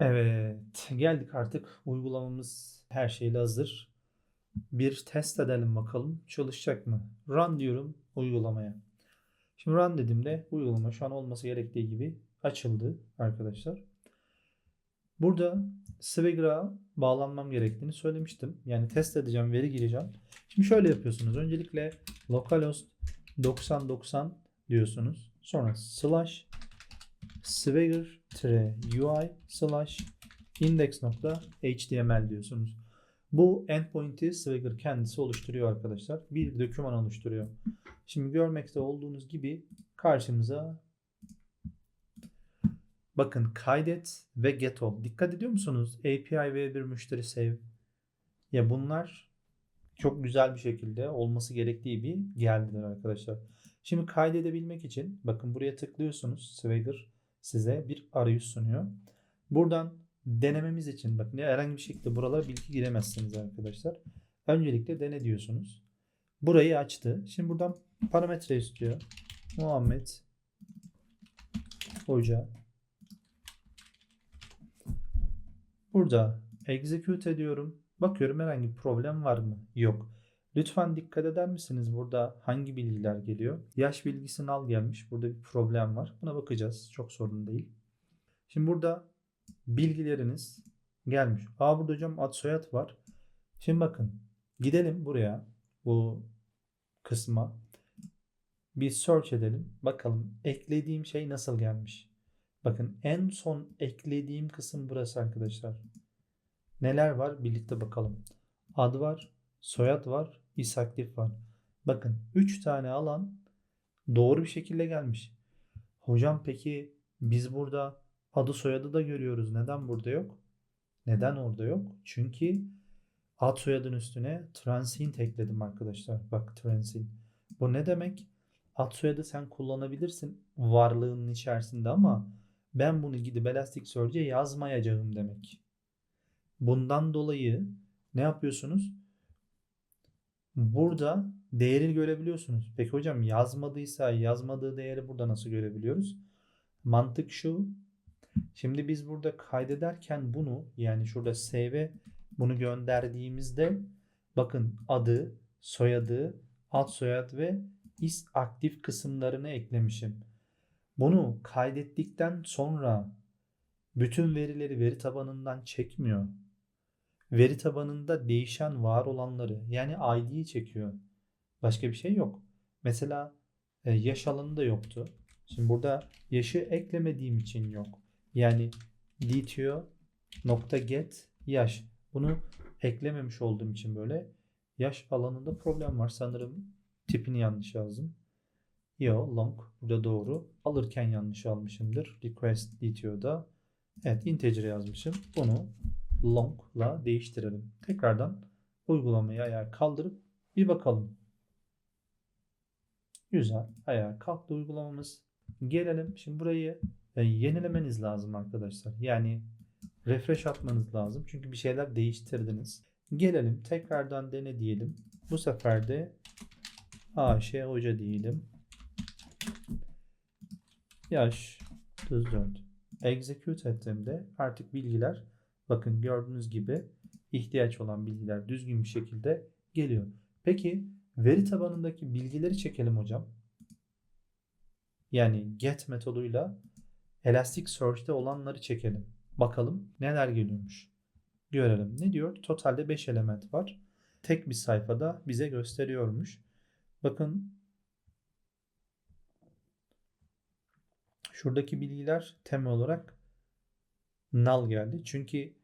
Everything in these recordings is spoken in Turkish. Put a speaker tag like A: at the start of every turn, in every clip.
A: Evet, geldik artık. Uygulamamız her şeyle hazır. Bir test edelim bakalım çalışacak mı? Run diyorum uygulamaya. Şimdi run dediğimde uygulama şu an olması gerektiği gibi açıldı arkadaşlar. Burada Swagger'a bağlanmam gerektiğini söylemiştim. Yani test edeceğim, veri gireceğim. Şimdi şöyle yapıyorsunuz. Öncelikle localhost 9090 diyorsunuz. Sonra slash swagger ui slash index.html diyorsunuz. Bu endpoint'i Swagger kendisi oluşturuyor arkadaşlar. Bir doküman oluşturuyor. Şimdi görmekte olduğunuz gibi karşımıza bakın kaydet ve get all. Dikkat ediyor musunuz? API v1 müşteri save. Ya bunlar çok güzel bir şekilde olması gerektiği bir geldiler arkadaşlar. Şimdi kaydedebilmek için bakın buraya tıklıyorsunuz. Swagger size bir arayüz sunuyor. Buradan denememiz için bakın herhangi bir şekilde buralara bilgi giremezsiniz arkadaşlar. Öncelikle dene diyorsunuz. Burayı açtı. Şimdi buradan parametre istiyor. Muhammed Hoca. Burada execute ediyorum. Bakıyorum herhangi bir problem var mı? Yok. Lütfen dikkat eder misiniz? Burada hangi bilgiler geliyor? Yaş bilgisini al gelmiş. Burada bir problem var. Buna bakacağız. Çok sorun değil. Şimdi burada bilgileriniz gelmiş. Aa burada hocam ad soyad var. Şimdi bakın gidelim buraya bu kısma bir search edelim. Bakalım eklediğim şey nasıl gelmiş. Bakın en son eklediğim kısım burası arkadaşlar. Neler var birlikte bakalım. Ad var, soyad var, isaktif var. Bakın 3 tane alan doğru bir şekilde gelmiş. Hocam peki biz burada adı soyadı da görüyoruz. Neden burada yok? Neden orada yok? Çünkü ad soyadın üstüne transient ekledim arkadaşlar. Bak transient. Bu ne demek? Ad soyadı sen kullanabilirsin varlığının içerisinde ama ben bunu gidip Elasticsearch'e yazmayacağım demek. Bundan dolayı ne yapıyorsunuz? Burada değeri görebiliyorsunuz. Peki hocam yazmadıysa yazmadığı değeri burada nasıl görebiliyoruz? Mantık şu. Şimdi biz burada kaydederken bunu yani şurada save bunu gönderdiğimizde bakın adı, soyadı, ad soyad ve is aktif kısımlarını eklemişim. Bunu kaydettikten sonra bütün verileri veri tabanından çekmiyor. Veri tabanında değişen var olanları yani ID'yi çekiyor. Başka bir şey yok. Mesela e, yaş alanı da yoktu. Şimdi burada yaşı eklemediğim için yok. Yani dto nokta get yaş. Bunu eklememiş olduğum için böyle yaş alanında problem var. Sanırım tipini yanlış yazdım. Yo long burada doğru. Alırken yanlış almışımdır. Request dto'da evet integer yazmışım. Bunu long'la değiştirelim. Tekrardan uygulamayı ayağa kaldırıp bir bakalım. Güzel. Ayağa kalktı uygulamamız. Gelelim. Şimdi burayı e, yenilemeniz lazım arkadaşlar. Yani refresh atmanız lazım. Çünkü bir şeyler değiştirdiniz. Gelelim. Tekrardan dene diyelim. Bu sefer de AŞ hoca diyelim. Yaş 34. Execute ettiğimde artık bilgiler bakın gördüğünüz gibi ihtiyaç olan bilgiler düzgün bir şekilde geliyor. Peki veri tabanındaki bilgileri çekelim hocam. Yani get metoduyla Elasticsearch'te olanları çekelim. Bakalım neler geliyormuş. Görelim. Ne diyor? Totalde 5 element var. Tek bir sayfada bize gösteriyormuş. Bakın şuradaki bilgiler temel olarak null geldi. Çünkü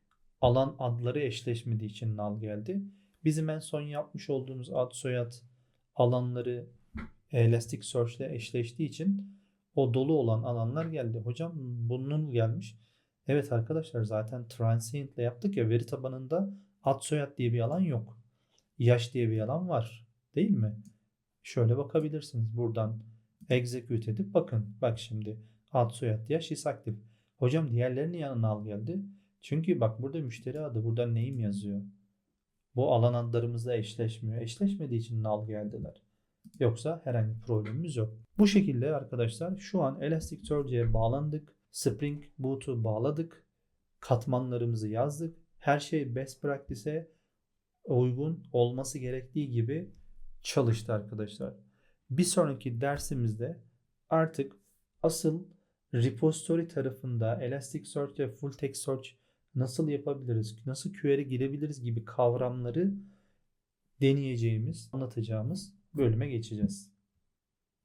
A: alan adları eşleşmediği için null geldi. Bizim en son yapmış olduğumuz ad soyad alanları Elasticsearch ile eşleştiği için o dolu olan alanlar geldi. Hocam bunun gelmiş. Evet arkadaşlar zaten transient ile yaptık ya veri tabanında ad soyad diye bir alan yok. Yaş diye bir alan var. Değil mi? Şöyle bakabilirsiniz. Buradan execute edip bakın. Bak şimdi ad soyad yaş is aktif. Hocam diğerlerinin yanına al geldi. Çünkü bak burada müşteri adı. Burada name yazıyor. Bu alan adlarımızla eşleşmiyor. Eşleşmediği için null geldiler. Yoksa herhangi bir problemimiz yok. Bu şekilde arkadaşlar şu an Elasticsearch'e bağlandık. Spring Boot'u bağladık. katmanlarımızı yazdık. Her şey best practice'e uygun olması gerektiği gibi çalıştı arkadaşlar. Bir sonraki dersimizde artık asıl repository tarafında Elasticsearch ve Full Text Search nasıl yapabiliriz, nasıl query girebiliriz gibi kavramları deneyeceğimiz, anlatacağımız bölüme geçeceğiz.